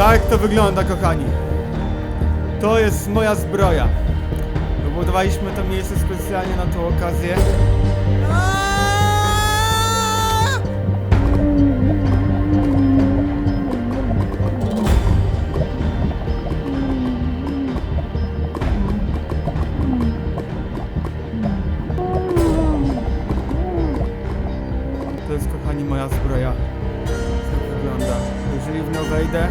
Tak to wygląda, kochani. To jest moja zbroja. Wybudowaliśmy to miejsce specjalnie na tą okazję. To jest, kochani, moja zbroja. Tak wygląda. Jeżeli w nią wejdę,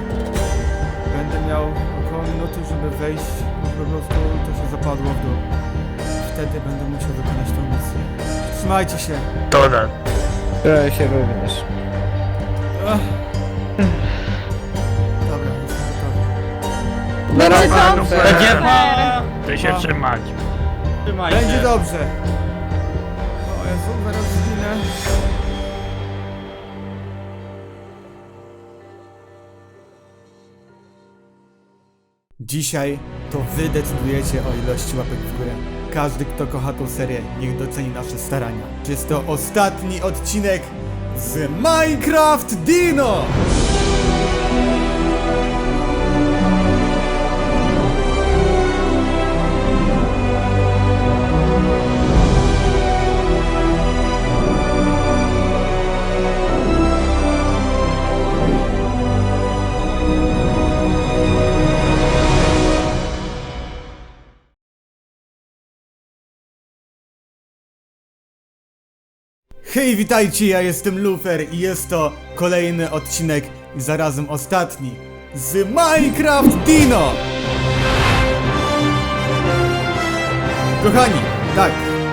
miał około minuty, żeby wejść i po prostu to się zapadło w dół. Wtedy będę musiał wykonać tą misję. Trzymajcie się! Donald. Ja się również. Ach. Dobra, jestem gotowy. Na razie. Będzie. Ty się trzymać. Trzymaj Będzie dobrze! O Jezu, zaraz zginę. Dzisiaj to wy decydujecie o ilości łapek w górę. Każdy, kto kocha tą serię, niech doceni nasze starania. Jest to ostatni odcinek z Minecraft Dino! Hej, witajcie, ja jestem Lufer i jest to kolejny odcinek i zarazem ostatni z Minecraft Dino! Kochani, tak,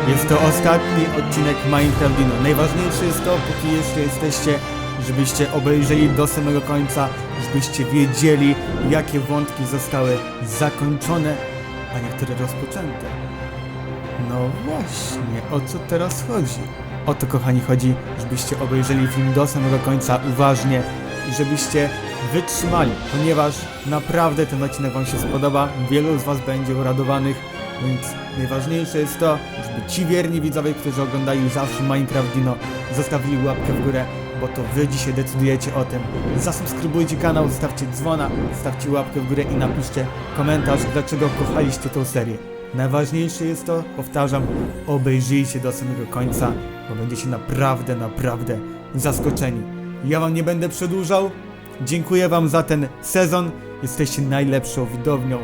jest to ostatni odcinek Minecraft Dino. Najważniejsze jest to, póki jeszcze jesteście, żebyście obejrzeli do samego końca, żebyście wiedzieli, jakie wątki zostały zakończone, a niektóre rozpoczęte. No właśnie, o co teraz chodzi? O to, kochani, chodzi, żebyście obejrzeli film do samego końca uważnie i żebyście wytrzymali, ponieważ naprawdę ten odcinek Wam się spodoba, wielu z Was będzie uradowanych, więc najważniejsze jest to, żeby ci wierni widzowie, którzy oglądają zawsze Minecraft Dino, zostawili łapkę w górę, bo to Wy dzisiaj decydujecie o tym. Zasubskrybujcie kanał, zostawcie dzwona, zostawcie łapkę w górę i napiszcie komentarz, dlaczego kochaliście tą serię. Najważniejsze jest to, powtarzam, obejrzyjcie do samego końca, bo będziecie naprawdę, naprawdę zaskoczeni. Ja wam nie będę przedłużał. Dziękuję wam za ten sezon. Jesteście najlepszą widownią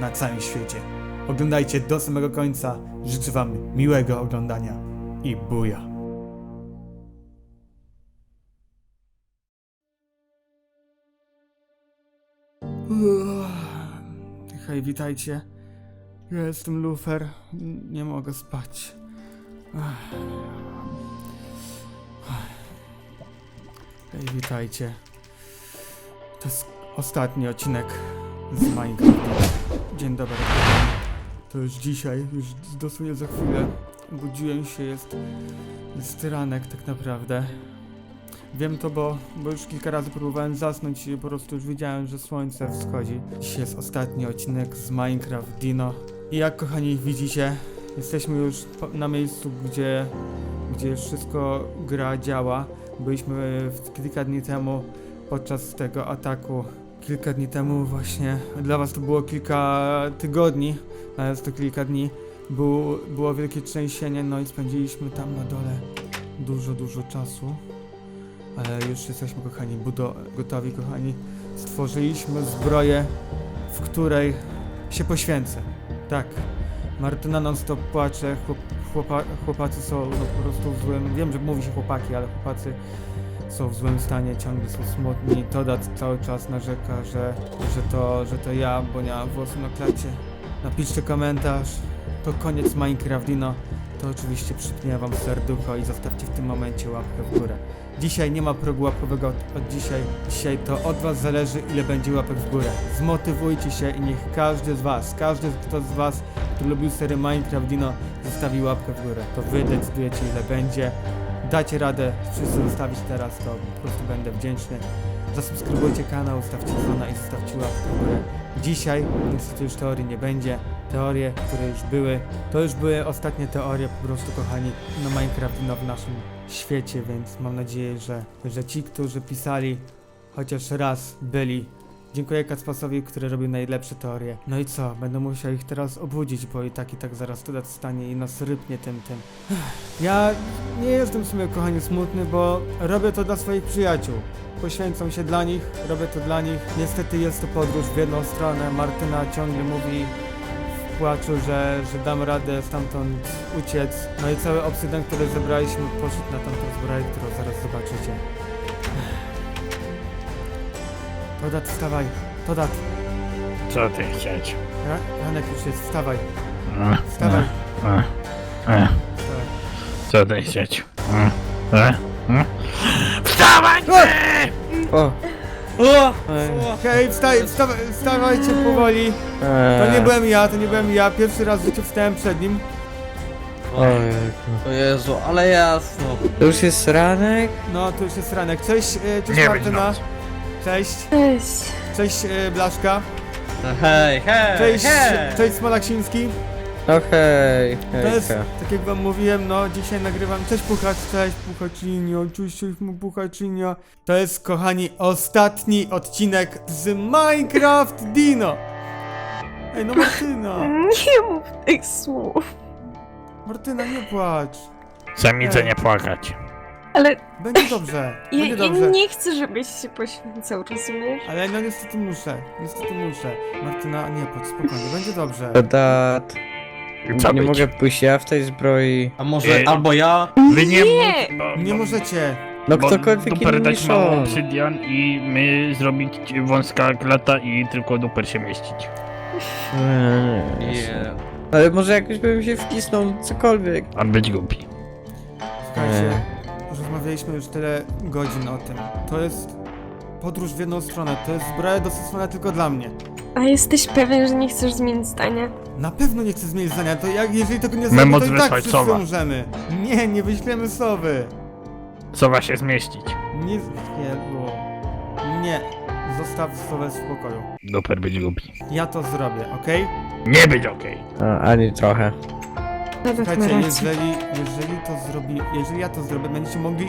na całym świecie. Oglądajcie do samego końca. Życzę wam miłego oglądania i buja. Hej, witajcie. Ja jestem Lufer. Nie mogę spać. Hej, witajcie. To jest ostatni odcinek z Minecraft. Dzień dobry. To już dzisiaj, już dosłownie za chwilę. Budziłem się, jest, jest ranek tak naprawdę. Wiem to, bo, bo już kilka razy próbowałem zasnąć i po prostu już widziałem, że słońce wschodzi. Dzisiaj jest ostatni odcinek z Minecraft Dino. I jak kochani widzicie, jesteśmy już na miejscu, gdzie, gdzie wszystko gra działa. Byliśmy w, kilka dni temu podczas tego ataku. Kilka dni temu właśnie, dla was to było kilka tygodni, dla nas to kilka dni. Był, było wielkie trzęsienie, no i spędziliśmy tam na dole dużo, dużo czasu. Ale już jesteśmy, kochani, budo- gotowi, kochani. Stworzyliśmy zbroję, w której się poświęcę. Tak. Martyna non stop płacze, chłop, chłopa, chłopacy są no, po prostu w złym, wiem, że mówi się chłopaki, ale chłopacy są w złym stanie, ciągle są smutni. Todat cały czas narzeka, że, że, to, że to ja, bo nie mam włosu na klacie. Napiszcie komentarz, to koniec Minecraft Dino. To oczywiście przypnie wam serducho i zostawcie w tym momencie łapkę w górę. Dzisiaj nie ma progu łapkowego od, dzisiaj. Dzisiaj to od was zależy, ile będzie łapek w górę. Zmotywujcie się i niech każdy z was, każdy kto z was, kto lubił serię Minecraft Dino, zostawi łapkę w górę. To wy decydujecie, ile będzie. Dacie radę wszyscy zostawić teraz, to po prostu będę wdzięczny. Zasubskrybujcie kanał, stawcie dzwona i zostawcie łapkę w górę. Dzisiaj niestety już teorii nie będzie. Teorie, które już były, to już były ostatnie teorie po prostu kochani na Minecraft no, w naszym świecie, więc mam nadzieję, że, że ci, którzy pisali chociaż raz byli Dziękuję Kacpasowi, który robił najlepsze teorie. No i co? Będę musiał ich teraz obudzić, bo i tak i tak zaraz Tudat stanie i nas rypnie tym tym. Ja nie jestem w sumie kochani smutny, bo robię to dla swoich przyjaciół. Poświęcam się dla nich, robię to dla nich. Niestety jest to podróż w jedną stronę. Martyna ciągle mówi w płaczu, że, że dam radę stamtąd uciec. No i cały obsydian, który zebraliśmy, poszedł na tamtą zbroję, którą zaraz zobaczycie. Todat, wstawaj. Todat. Co ty chcieć? Ra- Ranek już jest, wstawaj. Wstawaj. e, e, wstawaj. Co ty chcieć? E, e, e. Wstawaj! ty! O! O! Ej. Hej, wstaj, wstawaj, wstawajcie powoli. To nie byłem ja, to nie byłem ja. Pierwszy raz w życiu wstałem przed nim. O Jezu, ale jasno. To już jest ranek? No, to już jest ranek. Cześć, e, cześć Nie być Martyna. nocy. Cześć. Cześć. Cześć e, Blaszka. Hej, hej, Cześć, hej! cześć Smolaksiński. No hej, To jest, hejka. tak jak wam mówiłem, no dzisiaj nagrywam. Cześć Puchacz, cześć Puchaczinio, cześć, cześć mu Puchaczinio. To jest, kochani, ostatni odcinek z Minecraft Dino. Ej, no Martyna, Nie mów tych słów. Martyna, nie płacz. Samice nie płakać. Ale Będzie dobrze, ja, będzie ja dobrze. nie chcę, żebyś się poświęcał, rozumiesz? Ale no niestety muszę, niestety muszę. Martyna, nie płacz, spokojnie, będzie dobrze. Dodat. Co Nie być? mogę pójść ja w tej zbroi. A może Ej. albo ja? Wy nie, Nie! Nie bo- możecie. No bo ktokolwiek Duper inny dać niż mało on. obsydian i my zrobić wąska klata i tylko duper się mieścić. Nie, nie. Ale może jakoś bym się wcisnął, cokolwiek. A być głupi. Słuchajcie, rozmawialiśmy już tyle godzin o tym. To jest podróż w jedną stronę, to jest zbroja dostosowana tylko dla mnie. A jesteś pewien, że nie chcesz zmienić zdania? Na pewno nie chcę zmienić zdania, to jak, jeżeli tego nie zrobię, to i tak wszyscy sowa. umrzemy. Nie, nie wyślemy sowy. Co ma się zmieścić? Nie, nie, było. Nie, zostaw sowę w spokoju. Duper być głupi. Ja to zrobię, okej? Nie być okej. A, ani trochę. Ma Słuchajcie, rację. jeżeli, jeżeli to zrobi, jeżeli ja to zrobię, będziecie mogli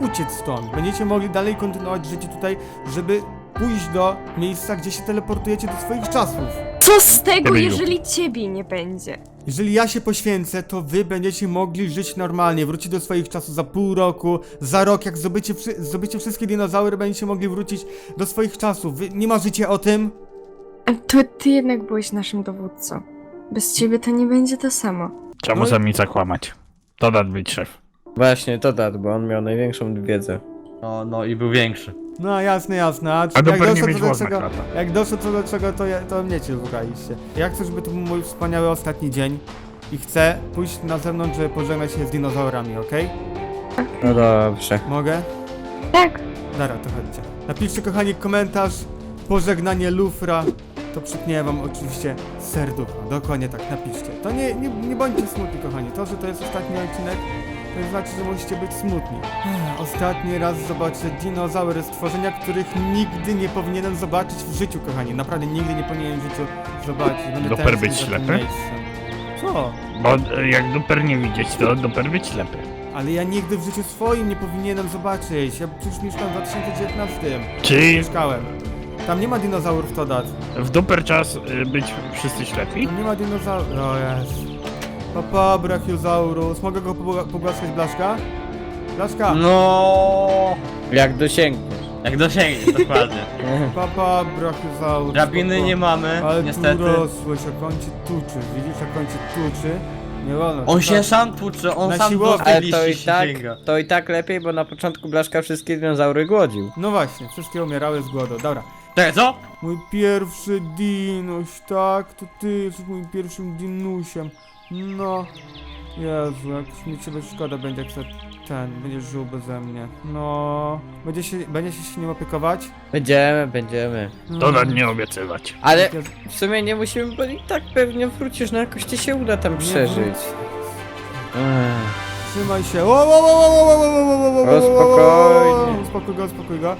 uciec stąd. Będziecie mogli dalej kontynuować życie tutaj, żeby pójść do miejsca, gdzie się teleportujecie do swoich czasów. Co z tego, jeżeli ciebie nie będzie? Jeżeli ja się poświęcę, to wy będziecie mogli żyć normalnie, wrócić do swoich czasów za pół roku, za rok, jak zdobycie, wszy- zdobycie wszystkie dinozaury, będziecie mogli wrócić do swoich czasów. Wy nie marzycie o tym? To ty jednak byłeś naszym dowódcą. Bez ciebie to nie będzie to samo. Czemu No i- samica kłamać? To dat być szef. Właśnie, Dodat, bo on miał największą wiedzę. No, no i był większy. No jasne, jasne. A, A jak doszło co do czego, jak doszło co do czego, to, ja, to mnie cię szukaliście. Ja chcę, żeby to był mój wspaniały ostatni dzień i chcę pójść na zewnątrz, żeby pożegnać się z dinozaurami, okej? No dobrze. Mogę? Tak. Dobra, to chodźcie. Napiszcie, kochani, komentarz, pożegnanie Lufra. To przypnie wam oczywiście serducho. Dokładnie tak, napiszcie. To nie, nie, nie bądźcie smutni, kochani. To, że to jest ostatni odcinek, to znaczy, że musicie być smutni. Ech, Ostatni raz zobaczę dinozaury, stworzenia, których nigdy nie powinienem zobaczyć w życiu, kochani. Naprawdę nigdy nie powinienem w życiu zobaczyć. Będę tęsknił być za tym ślepy? miejscem. Co? Bo e, jak duper nie widzieć, to duper być ślepy. Ale ja nigdy w życiu swoim nie powinienem zobaczyć. Ja przecież mieszkałem w 2019. Czy Mieszkałem. Tam nie ma dinozaurów, to dat. w duper czas y, być wszyscy ślepi? Tam nie ma dinozaurów. O jest. Papa, brachiosaurus. Mogę go pogła- pogłaskać Blaszka? Blaszka! No, Jak dosięgniesz. Jak dosięgniesz, dokładnie. Papa, brachiosaurus. Drabiny papa. nie mamy, Ale niestety. tu rosłeś, jak on cię tuczy. Widzisz, jak on cię tuczy? Nie wolno. On się tak- sam tłucze, on Na sam siłowni. do tej to liści i tak, sięga. to i tak lepiej, bo na początku Blaszka wszystkie dinozaury głodził. No właśnie, wszystkie umierały z głodu. Dobra. Czekaj, co? Mój pierwszy dinuś, tak? To ty jesteś moim pierwszym dinusiem. No. Jezu, jak mi ciebie szkoda będzie, jak se ten, będziesz żył beze mnie. No. Będzie się, będzie się nim opiekować? Będziemy, będziemy. To dat nie obiecywać. Ale w sumie nie musimy, bo i tak pewnie wrócisz, no jakoś ci się uda tam przeżyć. Ech. Trzymaj się. O, o, o, o, o, o, o, o, o, o, o, O, spokojnie. Uspokój go, uspokój go.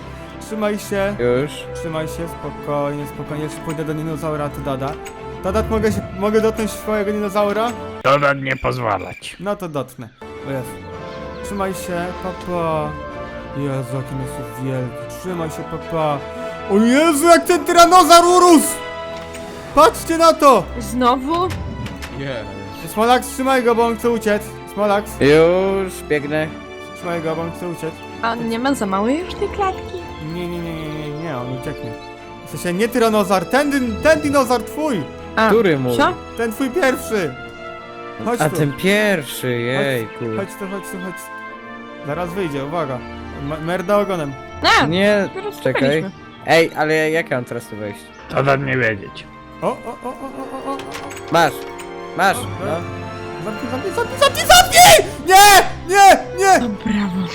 Trzymaj się. Już? Trzymaj się, spokojnie, spokojnie. Jeszcze pójdę do dinozaura, ty dada. Dadat, mogę, się, mogę dotknąć swojego dinozaura? To dat nie pozwalać. No to dotknę. O Jezu. Trzymaj się, papa. Jezu, jaki on jest wielki. Trzymaj się, papa. O Jezu, jak ten tyranozaur urósł! Patrzcie na to! Znowu? Smolax, trzymaj go, bo on chce uciec. Smolax, Już, biegnę. trzymaj go, bo on chce uciec. A on nie ma za małej już tej klatki? Nie, nie, nie, nie, nie, nie, on ucieknie. W sensie nie tyranozaur, ten, dyn- ten dinozaur twój! A, Który mój? co? Ten twój pierwszy! Chodź A tu, ten pierwszy, jejku. chodź tu, chodź tu, chodź. Zaraz wyjdzie, uwaga. M- merda ogonem. A, Nie, dopiero czekaj. Ej, ale jak ja mam teraz tu wejść? To da nie wiedzieć. O, o, o, o, o, o, o. Masz, masz, no. Zamknij, zamknij, zamknij, zamknij, zamknij! Nie, nie, nie! O, brawo.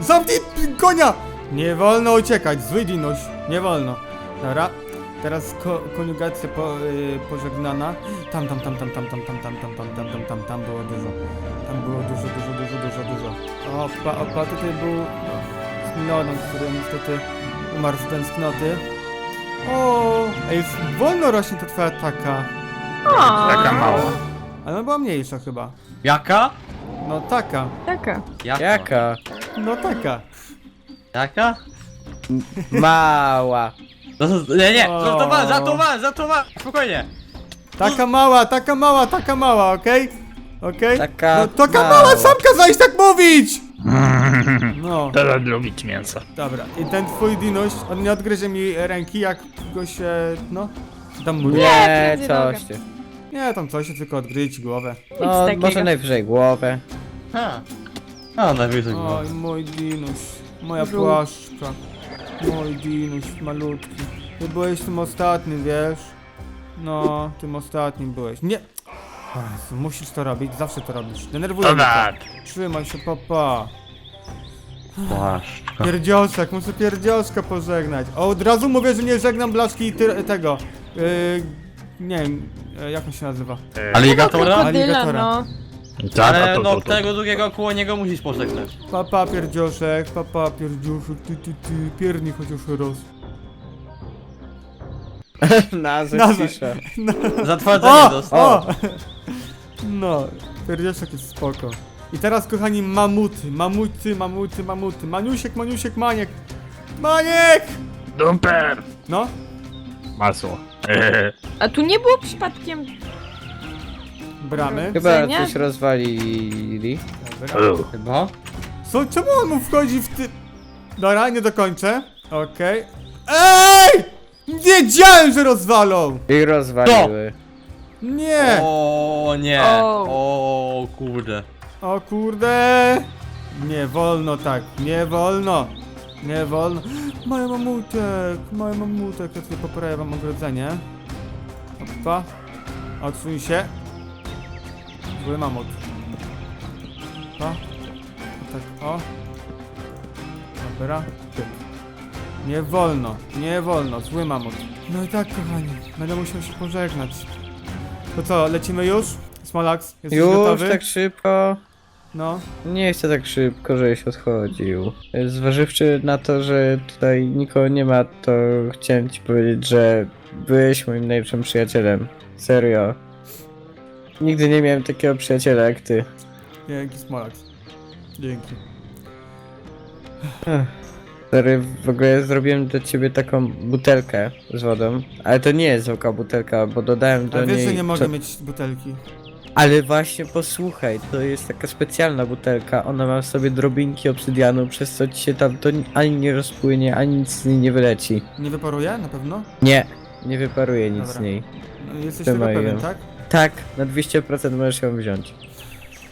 Zamknij konia! Nie wolno uciekać, zły dinuś, nie wolno. Dobra, teraz ko koniugacja po, y, pożegnana. Tam, tam, tam, tam, tam, tam, tam, tam, tam, tam, tam, tam, tam, tam było dużo. Tam było dużo, dużo, dużo, dużo, dużo. Opa, opa, tutaj był no, Smilonon, który niestety umarł z tęsknoty. O, ej, wolno rośnie ta twoja taka. Taka mała. Ale ona była mniejsza chyba. Jaka? No taka, Taka. Jaka? Jaka? no taka. Jaka? Mała. No, to- nie, nie, O. żartowałem, żartowałem, żartowałem, spokojnie. Taka mała, taka mała, taka mała, okej? Okej? Taka No taka mała. mała, sam kazałeś tak mówić! No, To da lubić mięso. dobra. I ten twój dinuś, on nie odgryzie mi ręki, jak go się, no... Tam mu... Nie, prędzej coś ty. Nie, tam coś tylko odgryć głowę. No, takiego. może najwyżej głowę. Ha. No, najwyżej było. Oj, mój dinuś, moja Żół. płaszczka. Mój dinuś, malutki. Ty byłeś tym ostatnim, wiesz? No, tym ostatnim byłeś. Nie! Jezu, musisz to robić, zawsze to robisz. Denerwuję To mnie to. da. Trzymaj się, papa. Płaszczka. Pierdziosek, muszę pierdzioska pożegnać. O, od razu mówię, że nie żegnam blaszki ty tego. Yy, nie wiem, e, jak on się nazywa. Aligatora? Krokodyla, Aligatora. no. Tak, Ale to, no, to, to. tego drugiego koło niego musisz pożegnać. Papa pierdziosek, papa pierdziuszek, ty, ty, ty, pierdni chociaż raz. Nazwę Nazwę. cisza. Zatwardzenie O! dostał. O! No, pierdziosek jest spoko. I teraz, kochani, mamuty, mamuty, mamuty, mamuty. Maniusiek, maniusiek, maniek. Maniek! Dumper! No, Masło. A tu nie było przypadkiem... bramy. Chyba coś rozwalili. Dobra. Chyba? Co, czemu on mu wchodzi w ty... Dobra, nie dokończę. Okej. EJ! Wiedziałem, że rozwalą! I rozwaliły. Nie! O nie. O. O kurde. O kurde! Nie wolno tak, nie wolno! Nie wolno. Mały mamutek, mały mamutek, ja tutaj poprawię wam ogrodzenie. Opa. Odsuń się. Zły mamut. O. O tak, o. Dobra. Pyk. Nie wolno, nie wolno, zły mamut. No i tak, kochani, będę musiał się pożegnać. To co, lecimy już? Smolax, jesteś Już gotowy? tak szybko? No. Nie chcę tak szybko, żeś odchodził. Zważywszy na to, że tutaj nikogo nie ma, to chciałem ci powiedzieć, że byłeś moim najlepszym przyjacielem. Serio. Nigdy nie miałem takiego przyjaciela jak ty. Dzięki, Smolax. Dzięki. Stary, w ogóle zrobiłem dla ciebie taką butelkę z wodą, ale to nie jest zwykła butelka, bo dodałem do Ale wiesz, niej... że nie mogę to- mieć butelki. Ale właśnie posłuchaj, to jest taka specjalna butelka, ona ma w sobie drobinki obsydianu, przez co ci się tam to ani nie rozpłynie, ani nic z niej nie wyleci. Nie wyparuje? Na pewno? Nie, nie wyparuje nic Dobra. z niej. No, Jesteś Trzymaj tego pewien, ją. tak? Tak, na 200% możesz ją wziąć.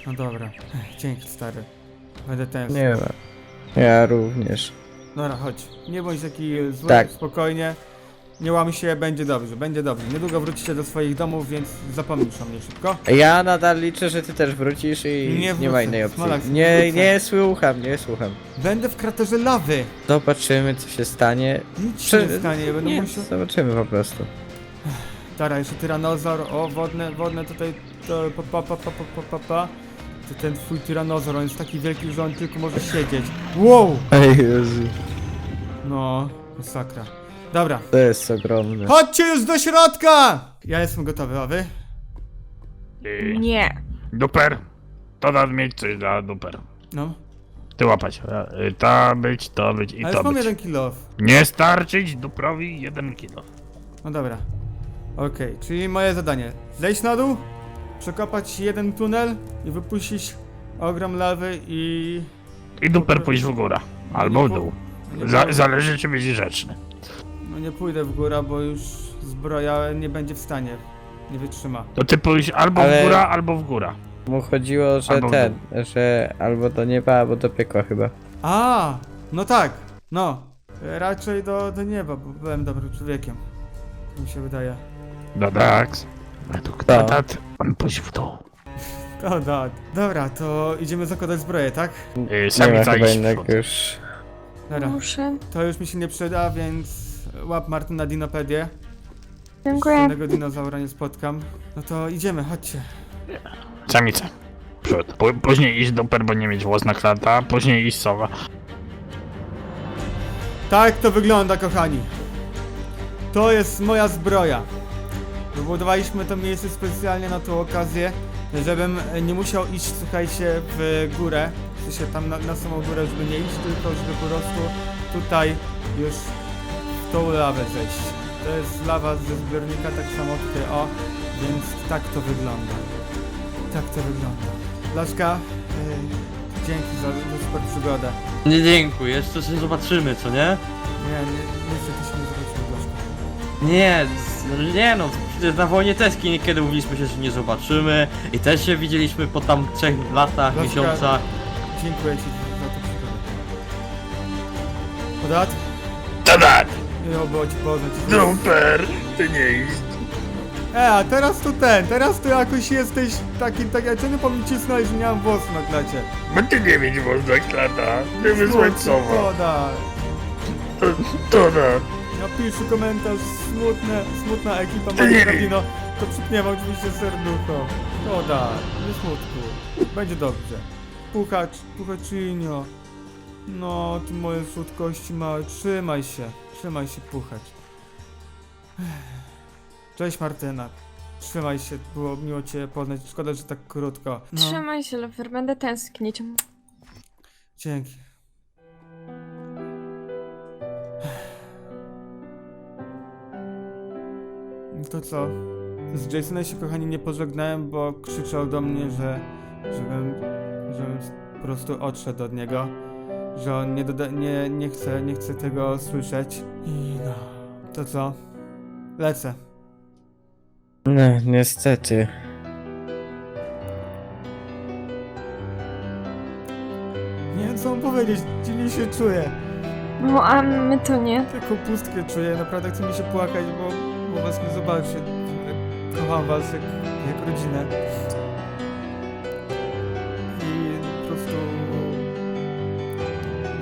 No dobra. Ech, Dzięki, stary. Będę tęsknił. Nie ma. Ja również. Dobra, chodź. Nie bądź taki zły, Tak. spokojnie. Nie łam się, będzie dobrze, będzie dobrze. Niedługo wrócicie do swoich domów, więc zapomnisz o mnie szybko. Ja nadal liczę, że ty też wrócisz i Nie nie, wrócę. ma innej opcji. Smolak, nie Nie, wrócę. nie słucham, nie słucham. Będę w kraterze lawy. Zobaczymy co się stanie. Nic się Czy- nie stanie, będę Nie, musiał... zobaczymy po prostu. Dobra, jeszcze tyranozaur, o, wodne, wodne tutaj, to, pa, pa, pa, pa, pa, pa, pa. To ten twój tyranozaur, on jest taki wielki, że on tylko może siedzieć. Wow! Ej, Jezu. No, masakra. Dobra, To jest ogromne. chodźcie już do środka! Ja jestem gotowy, a wy? Yy, Nie. Duper. To da mieć coś dla duper. No. Ty łapać. E, y, ta być, to być i Ale to już mam jeden kill off. Nie starczyć duprowi jeden kilo. No dobra. Okej, czyli moje zadanie. Zejść na dół, przekopać jeden tunel i wypuścić ogrom lawy i... I duper pójść w górę. Albo w dół. Za, zależy czy być grzeczny. No nie pójdę w górę, bo już zbroja nie będzie w stanie. Nie wytrzyma. To ty pójść albo Ale- w górę, albo w górę. Mu chodziło, że Albo w ten, że albo do nieba, albo do piekła chyba. A, no tak, no. Raczej do, do nieba, bo byłem dobrym człowiekiem. Tak Mi się wydaje. Dadax. Według Tak. dadat, on pójść w dół. O. Dobra, to idziemy zakładać zbroję, tak? Yy, Nie ma Samica chyba iść w innego przód. już. Dobra, Muszę. to już mi się nie przyda, więc łap Martyn na dinopedię. Dziękuję. Żadnego dinozaura nie spotkam. No to idziemy, chodźcie. Samica. Przód. Pó- Później iść duper, bo nie mieć własna klata. Później iść sowa. Tak to wygląda, kochani. To jest moja zbroja. Wybudowaliśmy to miejsce specjalnie na tą okazję, żebym nie musiał iść, słuchajcie, w górę, w sensie tam na, na samą górę, żeby nie iść, tylko żeby po prostu tutaj już w tą lawę zejść. To jest lawa ze zbiornika, tak samo tutaj, o, więc tak to wygląda. Tak to wygląda. Blaszka, yy, dzięki za, za super przygodę. Nie dziękuję, jeszcze się zobaczymy, co nie? Nie, nie, niestety się nie zobaczymy, Blaszka. Nie, z- nie no, na wojnie też niekiedy mówiliśmy się, że nie zobaczymy i też się widzieliśmy po tam trzech latach, Laska. miesiącach. Dziękuję Ci za tę przygodę. Podat? Dadat! Miło było Ci poznać. Duper! Ty nie iść. E, a teraz to ten, teraz to jakoś jesteś taki, tak, ja czemu po mnie cisnąłeś, że nie mam włosów na klacie? Bo ty nie mieć własna klata. Ty wysłać sowa. Podat. Dadat. Napisz komentarz, smutne, smutna ekipa Minecraftino. To przypniemy oczywiście serducho. Podat, nie smutku. Będzie dobrze. Puchacz, puchaczynio. No, ty moje słodkości małe, trzymaj się, trzymaj się puchacz. Cześć Martyna. Trzymaj się, było miło Cię poznać. Szkoda, że tak krótko. No, Trzymaj się, Lover, będę tęsknić. dzięki. To co? Z Jasonem się kochani nie pożegnałem, bo krzyczał do mnie, że żebym, żebym po prostu odszedł od niego. Że on nie, doda- nie, nie, chce, nie chce tego słyszeć. I no. To co? Lecę. No, niestety. Nie wiem co mam powiedzieć, dziwnie się czuję. No, a my to nie. Taką pustkę czuję, naprawdę chce mi się płakać, bo, bo was nie zobaczy. Kocham was jak, jak rodzinę. I po prostu...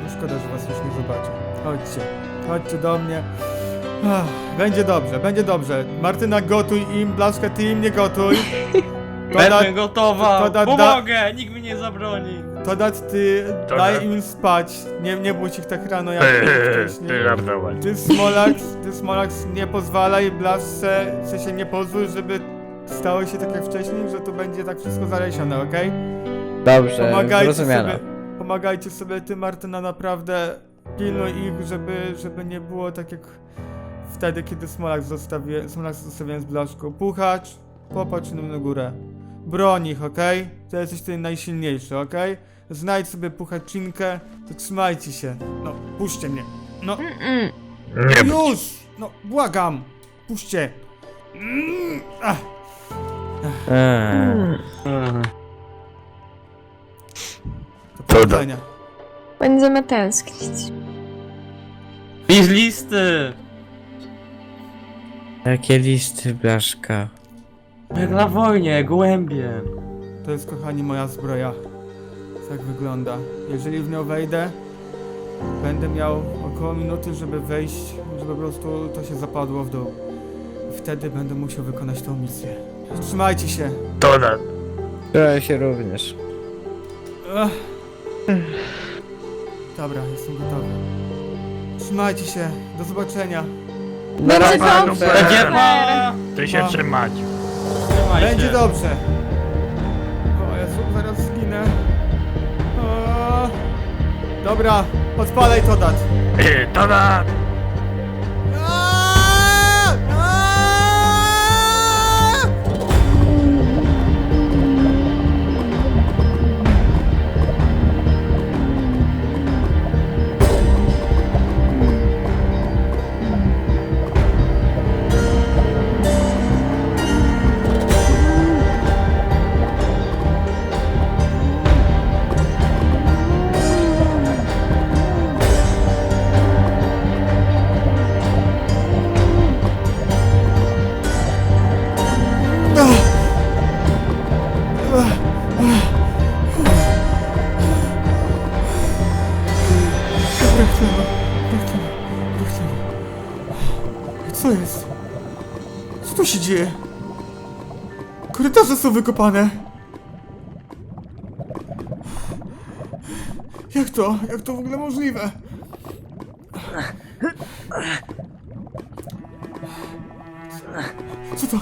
No szkoda, że was już nie zobaczę. Chodźcie, chodźcie do mnie. Ach, będzie dobrze, będzie dobrze. Martyna, gotuj im, Blaszka, ty im nie gotuj. Będę gotowa, to da- da- pomogę, nikt mi nie zabroni. To dać ty, To daj da- im spać. Nie, nie bójcie ich tak rano jak Ty, wcześniej. ty żartować. Ty Smolax, ty Smolax nie pozwalaj Blasce, w sensie nie pozwól, żeby stało się tak jak wcześniej, że tu będzie tak wszystko zalesione, okej? Dobrze, Pomagajcie zrozumiano. sobie, pomagajcie sobie ty Martyna naprawdę pilnuj ich, żeby, żeby nie było tak jak wtedy, kiedy Smolax zostawię, Smolax zostawiłem z Blaszką. Puchacz, popatrz na górę. Broń ich, okej? To jesteś tutaj najsilniejszy, okej? Znajdź sobie puchaczynkę, to trzymajcie się. No, puśćcie mnie. No, Mm-mm. Nie już! No, błagam! Puśćcie! Mm, ach, Eee. Mhm. to To da- powodzenia. Będziemy tęsknić. Pisz listy! Jakie listy, Blaszka? Jak na wojnie, gołębie. To jest, kochani, moja zbroja. Tak wygląda. Jeżeli w nią wejdę, będę miał około minuty, żeby wejść, żeby po prostu to się zapadło w dół. Wtedy będę musiał wykonać tą misję. Trzymajcie się! Dadat. Trzymaj się również. Ach. Dobra, jestem gotowy. Trzymajcie się, do zobaczenia. Na razie. Będzie! Ty się trzymać. Trzymaj Będzie się. dobrze. Dobra, odpalaj to dat. Y, To da! Są wykopane. Jak to? Jak to w ogóle możliwe? Co to?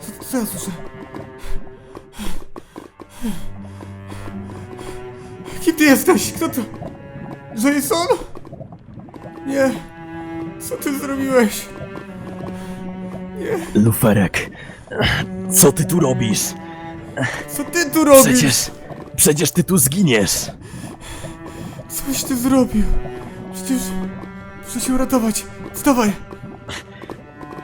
Co, co ja słyszę? Kim ty jesteś? Kto to? Jason? Nie. Co ty zrobiłeś? Luferek, co ty tu robisz? Co ty tu robisz? Przecież, przecież ty tu zginiesz. Coś ty zrobił. Przecież... Muszę się uratować. Wstawaj.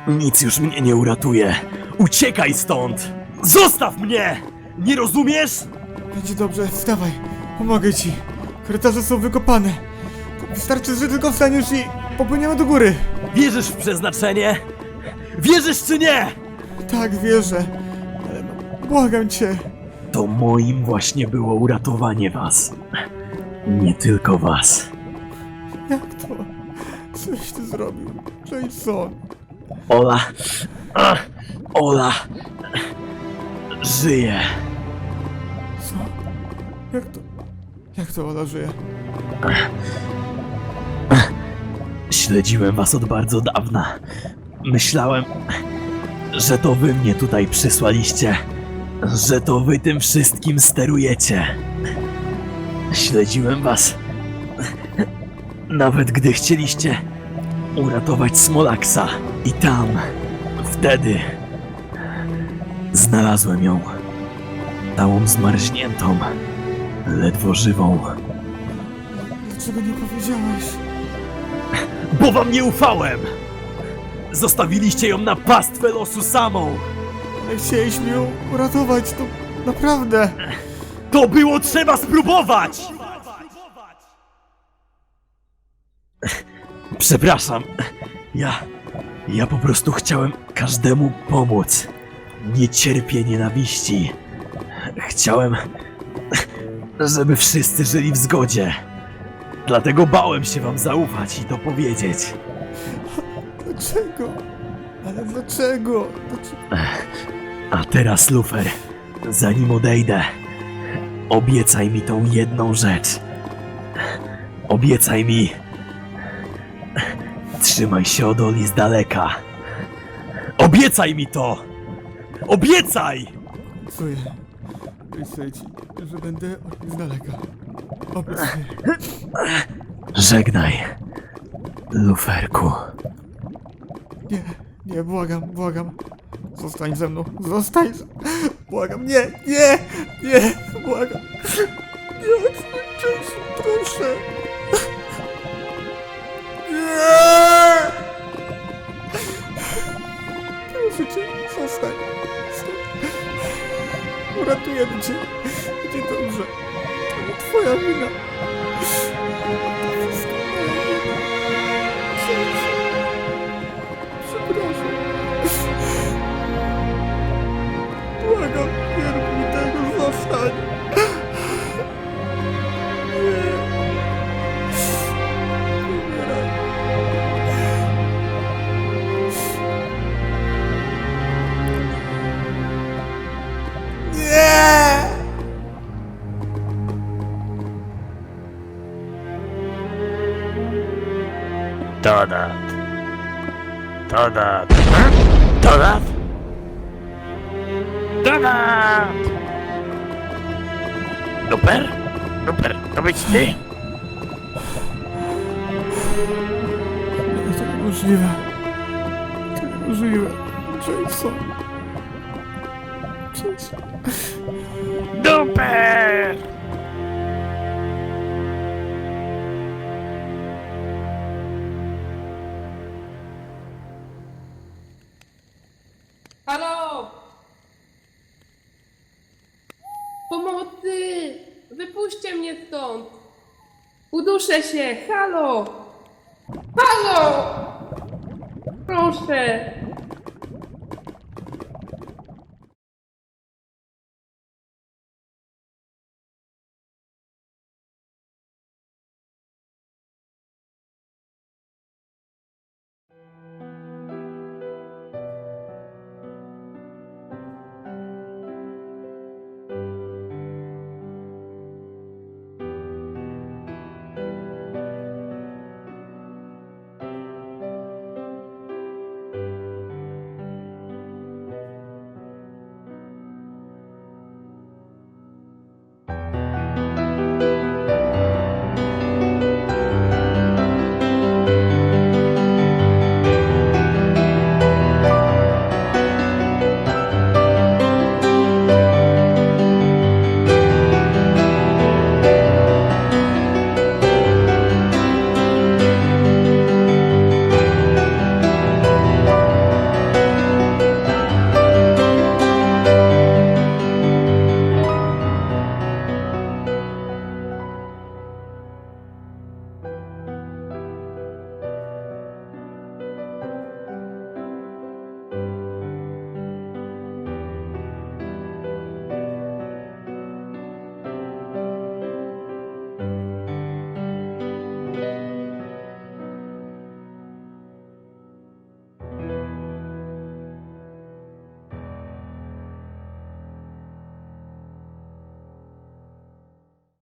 Nic już mnie nie uratuje. Uciekaj stąd! Zostaw mnie! Nie rozumiesz? Będzie dobrze. Wstawaj. Pomogę ci. Korytarze są wykopane. Wystarczy, że tylko wstaniesz i popłyniemy do góry. Wierzysz w przeznaczenie? Wierzysz czy nie? Tak, wierzę. Ale no, błagam cię. To moim właśnie było uratowanie was. Nie tylko was. Jak to? Coś ty zrobił. Jason. Ola. Ach, Ola. Żyje. Co? Jak to? Jak to Ola żyje? Śledziłem was od bardzo dawna. Myślałem, że to wy mnie tutaj przysłaliście. Że to wy tym wszystkim sterujecie. Śledziłem was. Nawet gdy chcieliście uratować Smolaksa. I tam, wtedy, znalazłem ją. Całą zmarzniętą, ledwo żywą. Dlaczego nie powiedziałeś? Bo wam nie ufałem! Zostawiliście ją na pastwę losu samą! Chcieliśmy ją uratować, to naprawdę. To było trzeba spróbować! Przepraszam. Ja. Ja po prostu chciałem każdemu pomóc. Nie cierpię nienawiści. Chciałem. żeby wszyscy żyli w zgodzie. Dlatego bałem się wam zaufać i to powiedzieć. Dlaczego? Ale dlaczego? dlaczego? A teraz, Lufer, zanim odejdę, obiecaj mi tą jedną rzecz. Obiecaj mi. Trzymaj się od Oli z daleka. Obiecaj mi to! Obiecaj! Obiecuję. Obiecuję ci, że będę od z daleka. Żegnaj, Luferku. Nie, nie, błagam, błagam. Zostań ze mną, zostań. ze- Błagam, nie, nie, nie, błagam. Nie, Jason, proszę. Nie! Proszę cię, zostań. Uratujemy cię. Będzie dobrze. To twoja wina. Donat. Donat. Donat? Donat! Luper? Luper, to być ty? To niemożliwe. To niemożliwe. Jason. Uduszę się! Halo! Halo! Proszę!